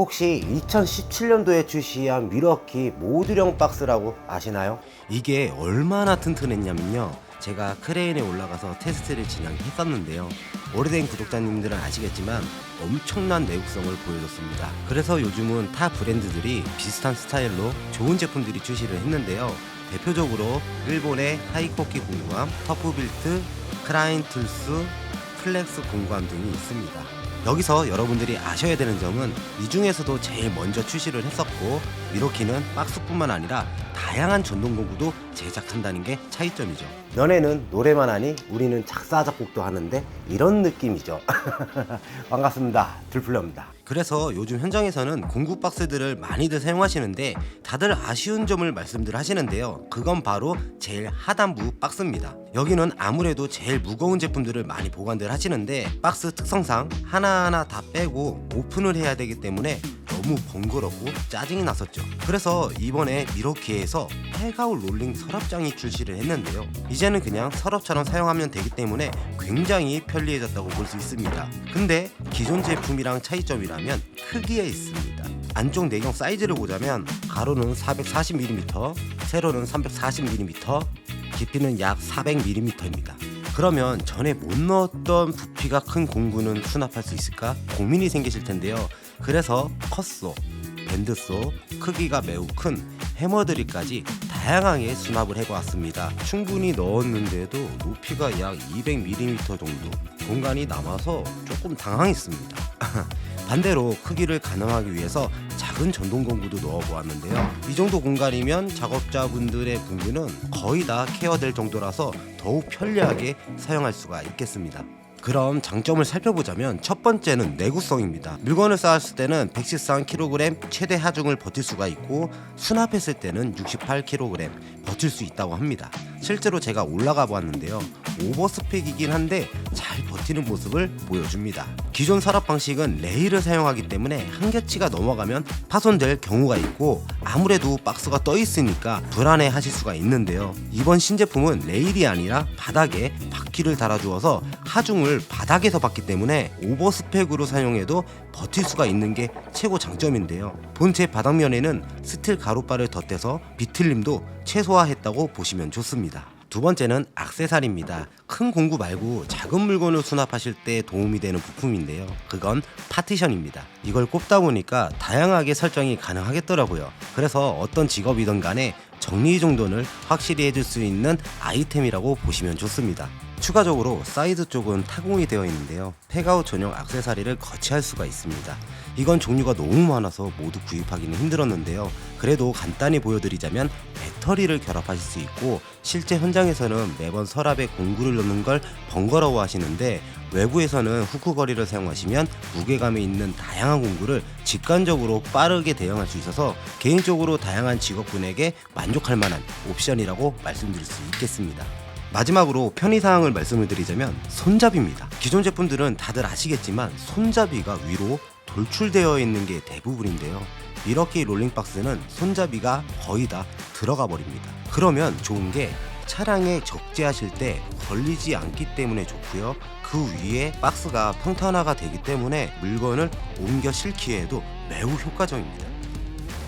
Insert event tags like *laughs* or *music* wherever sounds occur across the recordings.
혹시 2017년도에 출시한 미러키 모듈형 박스라고 아시나요? 이게 얼마나 튼튼했냐면요. 제가 크레인에 올라가서 테스트를 진행했었는데요. 오래된 구독자님들은 아시겠지만 엄청난 내구성을 보여줬습니다. 그래서 요즘은 타 브랜드들이 비슷한 스타일로 좋은 제품들이 출시를 했는데요. 대표적으로 일본의 하이코키 공구함, 터프빌트, 크라인 툴스, 플렉스 공구함 등이 있습니다. 여기서 여러분들이 아셔야 되는 점은 이 중에서도 제일 먼저 출시를 했었고 미로키는 박스뿐만 아니라 다양한 전동 공구도 제작한다는 게 차이점이죠. 너네는 노래만 하니 우리는 작사 작곡도 하는데 이런 느낌이죠. *laughs* 반갑습니다. 들플레입니다. 그래서 요즘 현장에서는 공구 박스들을 많이들 사용하시는데 다들 아쉬운 점을 말씀들 하시는데요. 그건 바로 제일 하단부 박스입니다. 여기는 아무래도 제일 무거운 제품들을 많이 보관들 하시는데 박스 특성상 하나하나 다 빼고 오픈을 해야 되기 때문에 너무 번거롭고 짜증이 났었죠. 그래서 이번에 미러키에서 폐가울 롤링 서랍장이 출시를 했는데요. 이제는 그냥 서랍처럼 사용하면 되기 때문에 굉장히 편리해졌다고 볼 수 있습니다. 근데 기존 제품이랑 차이점이라면 크기에 있습니다. 안쪽 내경 사이즈를 보자면 가로는 440mm, 세로는 340mm, 깊이는 약 400mm입니다. 그러면 전에 못 넣었던 부피가 큰 공구는 수납할 수 있을까 고민이 생기실 텐데요. 그래서 컷소, 밴드소, 크기가 매우 큰 해머드릴까지 다양하게 수납을 해보았습니다. 충분히 넣었는데도 높이가 약 200mm 정도 공간이 남아서 조금 당황했습니다. *laughs* 반대로 크기를 가능하기 위해서 작은 전동 공구도 넣어보았는데요. 이 정도 공간이면 작업자분들의 공구는 거의 다 케어될 정도라서 더욱 편리하게 사용할 수가 있겠습니다. 그럼 장점을 살펴보자면 첫 번째는 내구성입니다. 물건을 쌓았을 때는 113kg 최대 하중을 버틸 수가 있고 수납했을 때는 68kg 버틸 수 있다고 합니다. 실제로 제가 올라가 보았는데요. 오버스펙이긴 한데 잘 버티는 모습을 보여줍니다. 기존 서랍 방식은 레일을 사용하기 때문에 한계치가 넘어가면 파손될 경우가 있고 아무래도 박스가 떠 있으니까 불안해 하실 수가 있는데요. 이번 신제품은 레일이 아니라 바닥에 바퀴를 달아주어서 하중을 바닥에서 받기 때문에 오버스펙으로 사용해도 버틸 수가 있는 게 최고 장점인데요. 본체 바닥면에는 스틸 가로바를 덧대서 비틀림도 최소화했다고 보시면 좋습니다. 두 번째는 악세사리입니다. 큰 공구 말고 작은 물건을 수납하실 때 도움이 되는 부품인데요. 그건 파티션입니다. 이걸 꼽다 보니까 다양하게 설정이 가능하겠더라고요. 그래서 어떤 직업이든 간에 정리 정돈을 확실히 해줄 수 있는 아이템이라고 보시면 좋습니다. 추가적으로 사이드 쪽은 타공이 되어 있는데요. 팩아웃 전용 악세사리를 거치할 수가 있습니다. 이건 종류가 너무 많아서 모두 구입하기는 힘들었는데요. 그래도 간단히 보여드리자면 배터리를 결합하실 수 있고 실제 현장에서는 매번 서랍에 공구를 넣는 걸 번거로워 하시는데 외부에서는 후크거리를 사용하시면 무게감이 있는 다양한 공구를 직관적으로 빠르게 대응할 수 있어서 개인적으로 다양한 직업군에게 만족할 만한 옵션이라고 말씀드릴 수 있겠습니다. 마지막으로 편의사항을 말씀을 드리자면 손잡이입니다. 기존 제품들은 다들 아시겠지만 손잡이가 위로 돌출되어 있는 게 대부분인데요. 미러키 롤링박스는 손잡이가 거의 다 들어가 버립니다. 그러면 좋은 게 차량에 적재하실 때 걸리지 않기 때문에 좋고요. 그 위에 박스가 평탄화가 되기 때문에 물건을 옮겨 실기에도 매우 효과적입니다.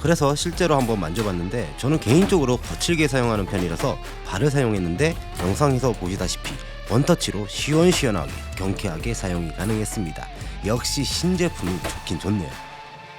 그래서 실제로 한번 만져봤는데 저는 개인적으로 거칠게 사용하는 편이라서 발을 사용했는데 영상에서 보시다시피 원터치로 시원시원하게 경쾌하게 사용이 가능했습니다. 역시 신제품이 좋긴 좋네요.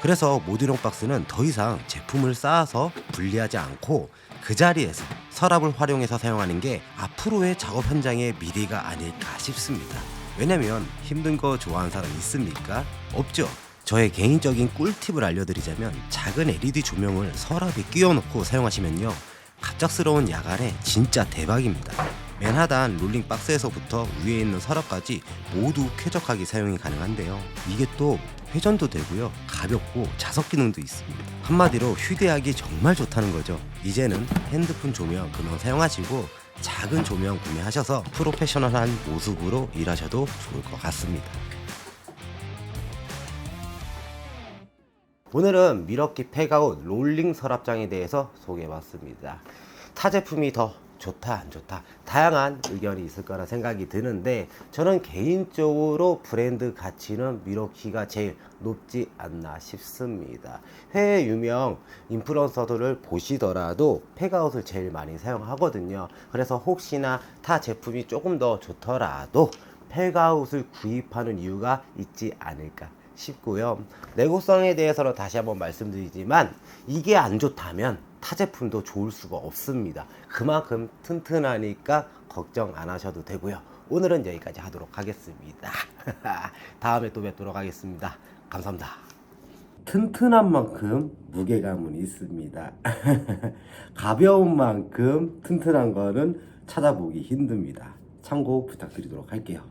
그래서 모듈형 박스는 더 이상 제품을 쌓아서 분리하지 않고 그 자리에서 서랍을 활용해서 사용하는 게 앞으로의 작업 현장의 미래가 아닐까 싶습니다. 왜냐면 힘든 거 좋아하는 사람 있습니까? 없죠. 저의 개인적인 꿀팁을 알려드리자면 작은 LED 조명을 서랍에 끼워놓고 사용하시면요. 갑작스러운 야간에 진짜 대박입니다. 맨 하단 롤링 박스에서부터 위에 있는 서랍까지 모두 쾌적하게 사용이 가능한데요. 이게 또 회전도 되고요. 가볍고 자석 기능도 있습니다. 한마디로 휴대하기 정말 좋다는 거죠. 이제는 핸드폰 조명 그만 사용하시고 작은 조명 구매하셔서 프로페셔널한 모습으로 일하셔도 좋을 것 같습니다 오늘은 미러키 팩아웃 롤링 서랍장에 대해서 소개해봤습니다. 타 제품이 더 좋다 안 좋다 다양한 의견이 있을 거라 생각이 드는데 저는 개인적으로 브랜드 가치는 미러키가 제일 높지 않나 싶습니다. 해외 유명 인플루언서들을 보시더라도 팩아웃을 제일 많이 사용하거든요. 그래서 혹시나 타 제품이 조금 더 좋더라도 팩아웃을 구입하는 이유가 있지 않을까 싶고요. 내구성에 대해서는 다시 한번 말씀드리지만 이게 안 좋다면 타 제품도 좋을 수가 없습니다. 그만큼 튼튼하니까 걱정 안 하셔도 되고요. 오늘은 여기까지 하도록 하겠습니다. *laughs* 다음에 또 뵙도록 하겠습니다. 감사합니다. 튼튼한 만큼 무게감은 있습니다. *laughs* 가벼운 만큼 튼튼한 거는 찾아보기 힘듭니다. 참고 부탁드리도록 할게요.